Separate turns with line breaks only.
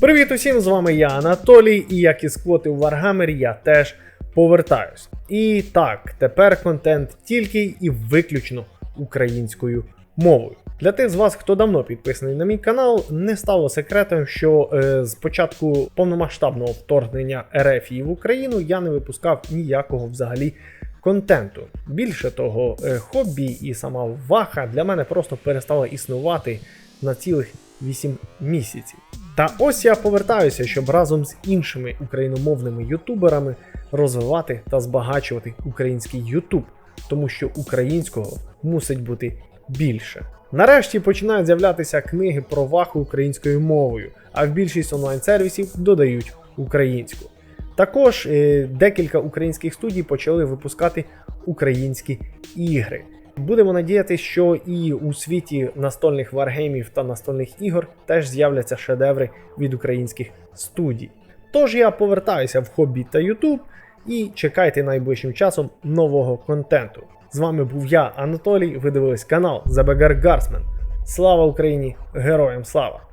Привіт усім! З вами я Анатолій, і як із квоти у Warhammer я теж повертаюсь. І так, тепер контент тільки і виключно українською мовою. Для тих з вас, хто давно підписаний на мій канал, не стало секретом, що е, з початку повномасштабного вторгнення РФ в Україну я не випускав ніякого взагалі контенту. Більше того, е, хобі і сама ваха для мене просто перестала існувати на цілих 8 місяців. Та ось я повертаюся, щоб разом з іншими україномовними ютуберами розвивати та збагачувати український Ютуб, тому що українського мусить бути більше. Нарешті починають з'являтися книги про ваху українською мовою, а в більшість онлайн-сервісів додають українську. Також е, декілька українських студій почали випускати українські ігри. Будемо надіятися, що і у світі настольних варгеймів та настольних ігор теж з'являться шедеври від українських студій. Тож я повертаюся в хобі та Ютуб і чекайте найближчим часом нового контенту. З вами був я, Анатолій. Ви дивились канал The Beggar Guardsman. Слава Україні! Героям слава!